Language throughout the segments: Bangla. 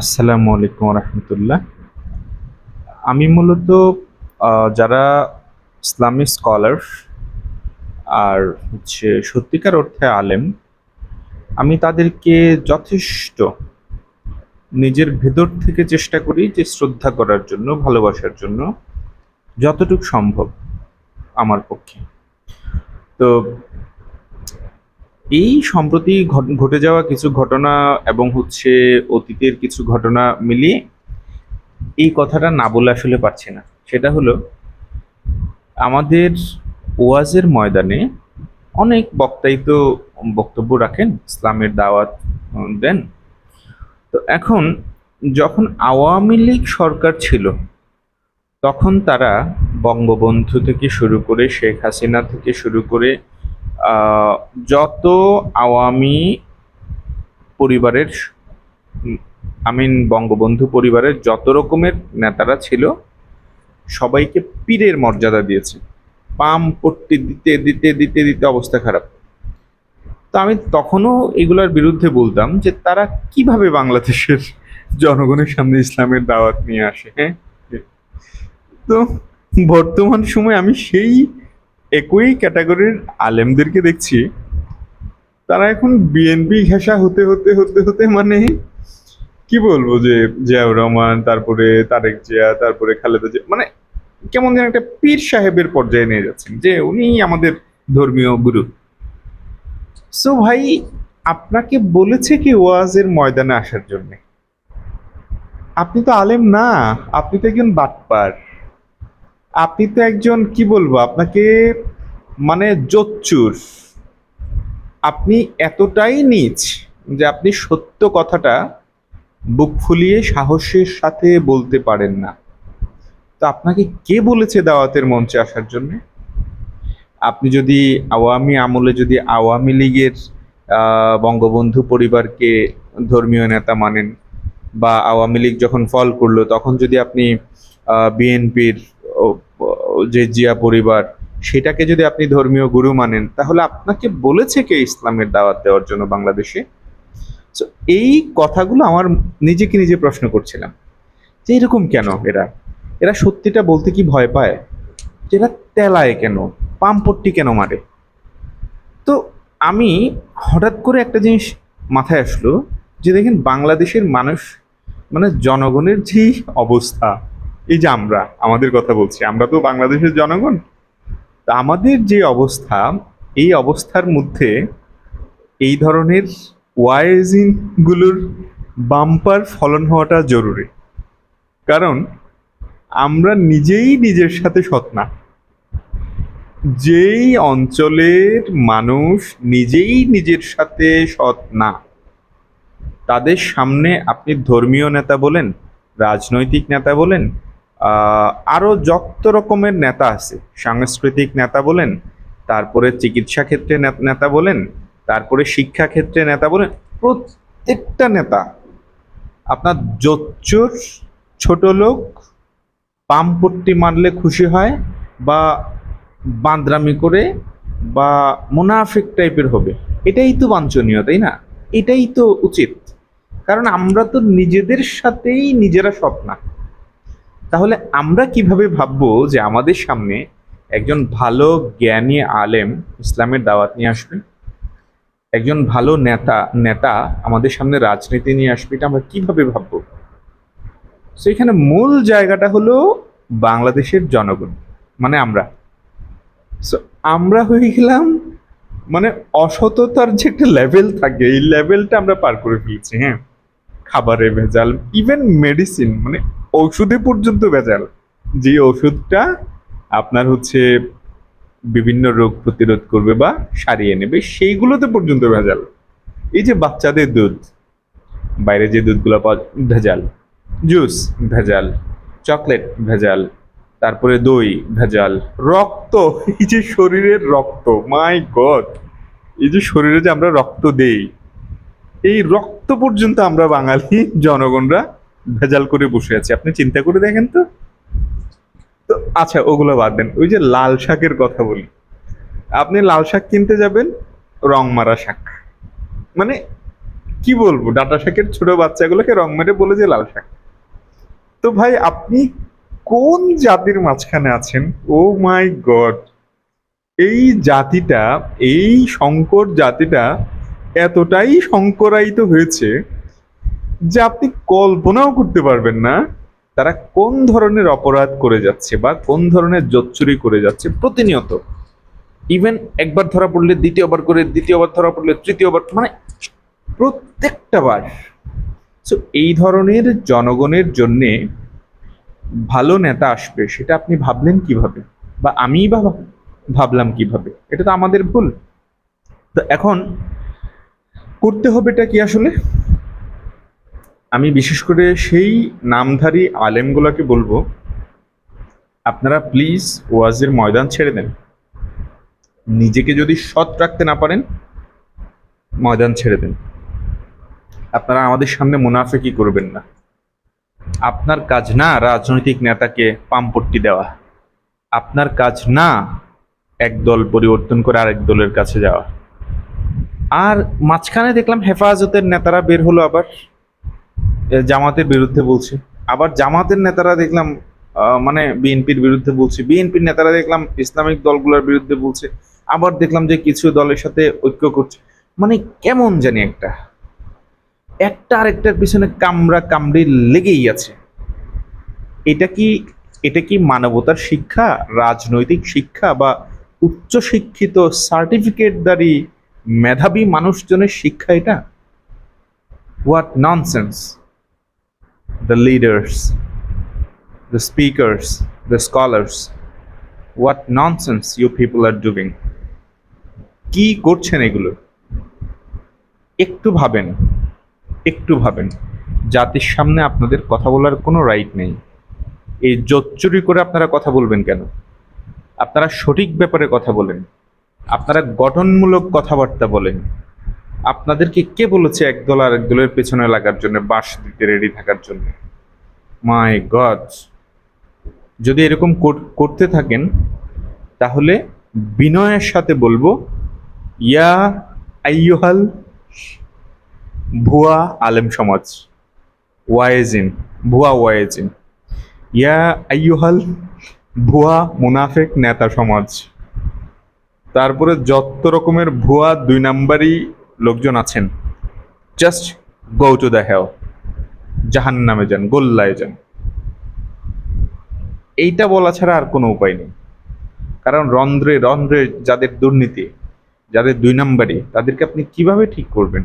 আসসালামু আলাইকুম রহমতুল্লাহ। আমি মূলত যারা ইসলামিক স্কলার আর হচ্ছে সত্যিকার অর্থে আলেম, আমি তাদেরকে যথেষ্ট নিজের ভেতর থেকে চেষ্টা করি যে শ্রদ্ধা করার জন্য, ভালোবাসার জন্য যতটুকু সম্ভব আমার পক্ষে। তো এই সম্প্রতি ঘটে যাওয়া কিছু ঘটনা এবং হচ্ছে অতীতের কিছু ঘটনা মিলিয়ে এই কথাটা না বলে আসলে পারছি না। সেটা হলো, আমাদের ওয়াজের ময়দানে অনেক বক্তাই তো বক্তব্য রাখেন, ইসলামের দাওয়াত দেন। তো এখন যখন আওয়ামী লীগ সরকার ছিল, তখন তারা বঙ্গবন্ধু থেকে শুরু করে শেখ হাসিনা থেকে শুরু করে যত আওয়ামী পরিবারের আমিন বঙ্গবন্ধু পরিবারের যত রকমের নেতারা ছিল, সবাইকে পীরের মর্যাদা দিয়েছে। পাম পট্টি দিতে দিতে দিতে দিতে অবস্থা খারাপ। তো আমি তখনও এগুলোর বিরুদ্ধে বলতাম যে তারা কীভাবে বাংলাদেশের জনগণের সামনে ইসলামের দাওয়াত নিয়ে আসে হ্যাঁ? তো বর্তমান সময় আমি সেই একই ক্যাটাগরির আলেমদেরকে দেখছি, তারা এখন বিএনপি ঘেঁষা হতে হতে হতে হতে মানে কি বলব যে জিয়াউর রহমান, তারপরে তারেক জিয়া, তারপরে খালেদা জিয়া মানে কেমন যেন একটা পীর সাহেবের পর্যায়ে নিয়ে যাচ্ছেন যে উনি আমাদের ধর্মীয় গুরু। সো ভাই, আপনাকে বলেছে কি ওয়াজের ময়দানে আসার জন্য? আপনি তো আলেম না, আপনি তো একজন বাটপার। আপনি তো একজন, কি বলব, আপনাকে মানে জোচ্চুর। আপনি এতটাই নিচ যে আপনি সত্য কথাটা বুক ফুলিয়ে সাহসের সাথে বলতে পারেন না। তো আপনাকে কে বলেছে দাওয়াতের মঞ্চে আসার জন্য? আপনি যদি আওয়ামী আমলে যদি আওয়ামী লীগের বঙ্গবন্ধু পরিবারকে ধর্মীয় নেতা মানেন বা আওয়ামী লীগ যখন ফল করল, তখন যদি আপনি বিএনপির যে জিয়া পরিবার সেটাকে যদি আপনি ধর্মীয় গুরু মানেন তাহলে আপনাকে বলেছে কে ইসলামের দাওয়াত দেওয়ার জন্য বাংলাদেশে? So, এই কথাগুলো আমার নিজেকে নিজে প্রশ্ন করছিলাম যে এরকম কেন এরা? এরা সত্যিটা বলতে কি ভয় পায়? যে এরা তেলায় কেন? পাম্পট্টি কেন মারে? তো আমি হঠাৎ করে একটা জিনিস মাথায় আসলো যে দেখেন বাংলাদেশের মানুষ মানে জনগণের যে অবস্থা এই যে আমরা, আমাদের কথা বলছি, আমরা তো বাংলাদেশের জনগণ। তা আমাদের যে অবস্থা, এই অবস্থার মধ্যে এই ধরনের ওয়াইজিনগুলোর বাম্পার ফলন হওয়াটা জরুরি। কারণ আমরা নিজেই নিজের সাথে সৎ না। যেই অঞ্চলের মানুষ নিজেই নিজের সাথে সৎ না, তাদের সামনে আপনি ধর্মীয় নেতা বলেন, রাজনৈতিক নেতা বলেন আহ, আরও যত রকমের নেতা আছে সাংস্কৃতিক নেতা বলেন তারপরে চিকিৎসা ক্ষেত্রে নেতা বলেন তারপরে শিক্ষা ক্ষেত্রে নেতা বলেন প্রত্যেকটা নেতা আপনার জোচ্চুর ছোট লোক পামপট্টি মারলে খুশি হয় বা বাঁদরামি করে বা মুনাফিক টাইপের হবে। এটাই তো বাঞ্ছনীয় তাই না? এটাই তো উচিত। কারণ আমরা তো নিজেদের সাথেই নিজেরা সৎ না। তাহলে আমরা কীভাবে ভাববো যে আমাদের সামনে একজন ভালো জ্ঞানী আলেম ইসলামের দাওয়াত নিয়ে আসবে? একজন ভালো নেতা নেতা আমাদের সামনে রাজনীতি নিয়ে আসবে এটা আমরা কীভাবে ভাববো? তো এখানে মূল জায়গাটা হলো বাংলাদেশের জনগণ মানে আমরা। So, আমরা হয়ে গেলাম মানে অসততার যে একটা লেভেল থাকে এই লেভেলটা আমরা পার করে ফেলছি হ্যাঁ? খাবারে ভেজাল ইভেন মেডিসিন মানে ঔষধে পর্যন্ত ভেজাল। যে ওষুধটা আপনার হচ্ছে বিভিন্ন রোগ প্রতিরোধ করবে বা সারিয়ে নেবে, সেইগুলোতে পর্যন্ত ভেজাল। এই যে বাচ্চাদের দুধ, বাইরে যে দুধগুলো পাওয়া ভেজাল। জুস ভেজাল, চকলেট ভেজাল, তারপরে দই ভেজাল, রক্ত, এই যে শরীরের রক্ত, মাই গড! এই যে শরীরে যে আমরা রক্ত দেই, এই রক্ত পর্যন্ত আমরা বাঙালি জনগণরা ভেজাল করে বসে আছি। আপনি চিন্তা করে দেখেন তো। তো আচ্ছা ওগুলো বাদ দেন। ওই যে লাল শাকের কথা বলি। আপনি লাল শাক কিনতে যাবেন, রং মারা শাক। মানে কি বলব, ডাটা শাকের ছোট বাচ্চাগুলোকে রং মেরে বলে যে লাল শাক। তো ভাই, আপনি কোন জাতির মাঝখানে আছেন? Oh my God. এই জাতিটা, এই শঙ্কর জাতিটা এতটাই শঙ্করায়িত হয়েছে যে আপনি কল্পনাও করতে পারবেন না তারা কোন ধরনের অপরাধ করে যাচ্ছে বা কোন ধরনের জোচ্চুরি করে যাচ্ছে প্রতিনিয়ত। ইভেন একবার ধরা পড়লে, দ্বিতীয়বার করে, দ্বিতীয়বার ধরা পড়লে, তৃতীয়বার মানে প্রত্যেকটা বার। সো এই ধরনের জনগণের জন্যে ভালো নেতা আসবে, সেটা আপনি ভাবলেন কীভাবে? বা আমিই বা ভাবলাম কীভাবে? এটা তো আমাদের ভুল। তো এখন করতে হবে এটা কি আসলে? আমি বিশেষ করে সেই নামধারী আলেমগুলোকে বলব। আপনারা প্লিজ ওয়াজের ময়দান ছেড়ে দেন। নিজেকে যদি সৎ রাখতে না পারেন, ময়দান ছেড়ে দেন। আপনারা আমাদের সামনে মুনাফেকি করবেন না। আপনার কাজ না রাজনৈতিক নেতাকে পাম্পট্টি দেওয়া। আপনার কাজ না এক দল পরিবর্তন করে আরেক দলের কাছে যাওয়া। আর মাঝখানে দেখলাম হেফাজতের নেতারা বের হলো আবার। জামাতের বিরুদ্ধে বলছে। আবার জামাতের নেতারা দেখলাম মানে বিএনপির বিরুদ্ধে বলছে। বিএনপির নেতারা দেখলাম ইসলামিক দলগুলোর বিরুদ্ধে বলছে। আবার দেখলাম যে কিছু দলের সাথে ঐক্য করছে। মানে কেমন জানি একটা। একটা আরেকটার পিছনে কামড়া কামড়ি লেগেই আছে। এটা কি এটা কি মানবতার শিক্ষা, রাজনৈতিক শিক্ষা বা উচ্চ শিক্ষিত সার্টিফিকেট সার্টিফিকেটদারি মেধাবী মানুষজনের শিক্ষা এটা? What nonsense the leaders the speakers the scholars what nonsense you people are doing কি করছেন এগুলো? একটু ভাবেন একটু ভাবেন। জাতির সামনে আপনাদের কথা বলার কোনো রাইট নেই। এই জোচ্চুরি করে আপনারা কথা বলবেন কেন? আপনারা সঠিক ব্যাপারে কথা বলেন। আপনারা গঠনমূলক কথাবার্তা বলেন। আপনাদেরকে কে বলেছে একদল আর এক দলের পেছনে লাগার জন্য বাস দিতে রেডি থাকার জন্য? মাই গড যদি এরকম কর- করতে থাকেন, তাহলে বিনয়ের সাথে বলব, ইয়া আইয়ুহাল ভুয়া আলেম সমাজ ওয়াইজিন ভুয়া ওয়াইজিন ইয়া আইয়ুহাল ভুয়া মুনাফেক নেতা সমাজ, তারপরে যত রকমের ভুয়া দুই নাম্বারই লোকজন আছেন। Just go to the hell জাহান নামে যান, গোল্লায় যান। এইটা বলা ছাড়া আর কোনো উপায় নেই। কারণ রন্ধ্রে রন্ধ্রে যাদের দুর্নীতি, যাদের দুই নাম্বারই, তাদেরকে আপনি কীভাবে ঠিক করবেন?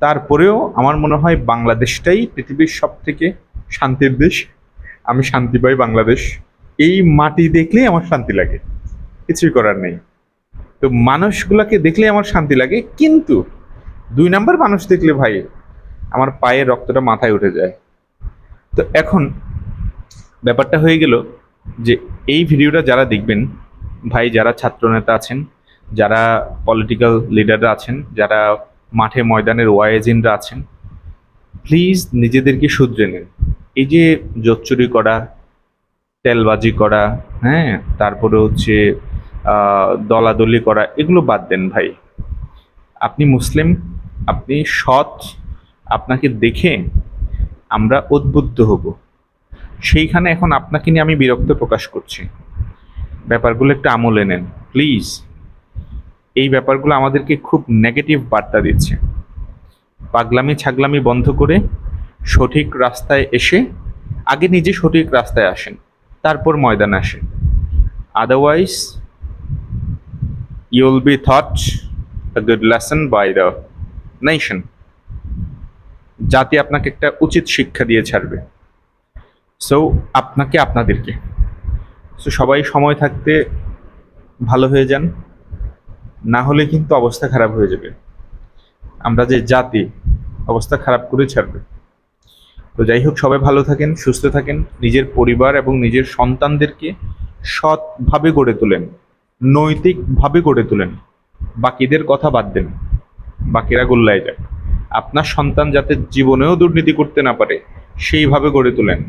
তারপরেও আমার মনে হয় বাংলাদেশটাই পৃথিবীর সব থেকে শান্তির দেশ। আমি শান্তি পাই বাংলাদেশ। এই মাটি দেখলেই আমার শান্তি লাগে। কিছুই করার নেই। তো মানুষগুলোকে দেখলে আমার শান্তি লাগে, কিন্তু দুই নাম্বার মানুষ দেখলে ভাই আমার পায়ের রক্তটা মাথায় উঠে যায়। তো এখন ব্যাপারটা হয়ে গেল যে এই ভিডিওটা যারা দেখবেন, ভাই যারা ছাত্রনেতা আছেন, যারা পলিটিক্যাল লিডাররা আছেন, যারা মাঠে ময়দানের ওয়াইজিনরা আছেন প্লিজ নিজেদেরকে শুধরে নেন। এই যে জোচ্চুরি করা, তেলবাজি করা হ্যাঁ তারপরে হচ্ছে দলাদলি করা, এগুলো বাদ দেন ভাই। আপনি মুসলিম, আপনি সৎ, আপনাকে দেখে আমরা উদ্বুদ্ধ হব। সেইখানে এখন আপনাকে নিয়ে আমি বিরক্ত প্রকাশ করছি। ব্যাপারগুলো একটু আমলে নেন, প্লিজ। এই ব্যাপারগুলো আমাদেরকে খুব নেগেটিভ বার্তা দিচ্ছে। পাগলামি, ছাগলামি বন্ধ করে সঠিক রাস্তায় এসে, আগে নিজে সঠিক রাস্তায় আসেন, তারপর ময়দানে আসেন। Otherwise you will be thought a good lesson by the nation. জাতি আপনাকে একটা উচিত শিক্ষা দিয়ে ছাড়বে। সো আপনাকে আপনাদেরকে। সো সবাই সময় থাকতে ভালো হয়ে যান। না হলে কিন্তু অবস্থা খারাপ হয়ে যাবে। আমরা যে জাতি, অবস্থা খারাপ করে ছাড়বে। তো যাই হোক, সবাই ভালো থাকেন, সুস্থ থাকেন, নিজের পরিবার এবং নিজের সন্তানদেরকে সৎভাবে গড়ে তোলেন। নৈতিকভাবে গড়ে তোলেন। বাকিদের কথা বাদ দেন। বাকিরা গোল্লায় যাক আপনার সন্তান যাতে জীবনেও দুর্নীতি করতে না পারে, সেইভাবে গড়ে তোলেন।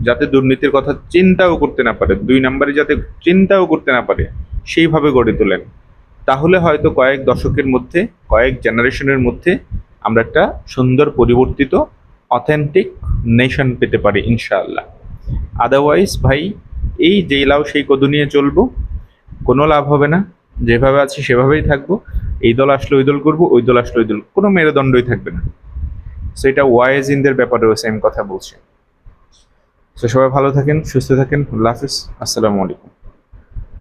যাতে দুর্নীতির কথা চিন্তাও করতে না পারে, দুই নম্বরে যাতে চিন্তাও করতে না পারে, সেইভাবে গড়ে তোলেন। তাহলে হয়তো কয়েক দশকের মধ্যে, কয়েক জেনারেশনের মধ্যে আমরা একটা সুন্দর পরিবর্তিত অথেন্টিক নেশন পেতে পারি, ইনশাআল্লাহ। আদারওয়াইজ ভাই, এই যেই সেই কদু নিয়ে চলবো। কোনো লাভ হবে না। যেভাবে আছে সেভাবেই থাকব। এই দল আসলে ওই দল করব, ওই দল আসলে ওই দল কোনো মেরুদণ্ডই থাকবে না। সো এটা ওয়াইজিনদের ব্যাপারেও সেম কথা বলছে। সো সবাই ভালো থাকেন, সুস্থ থাকেন। আল্লাহ হাফিজ। আসসালামু আলাইকুম।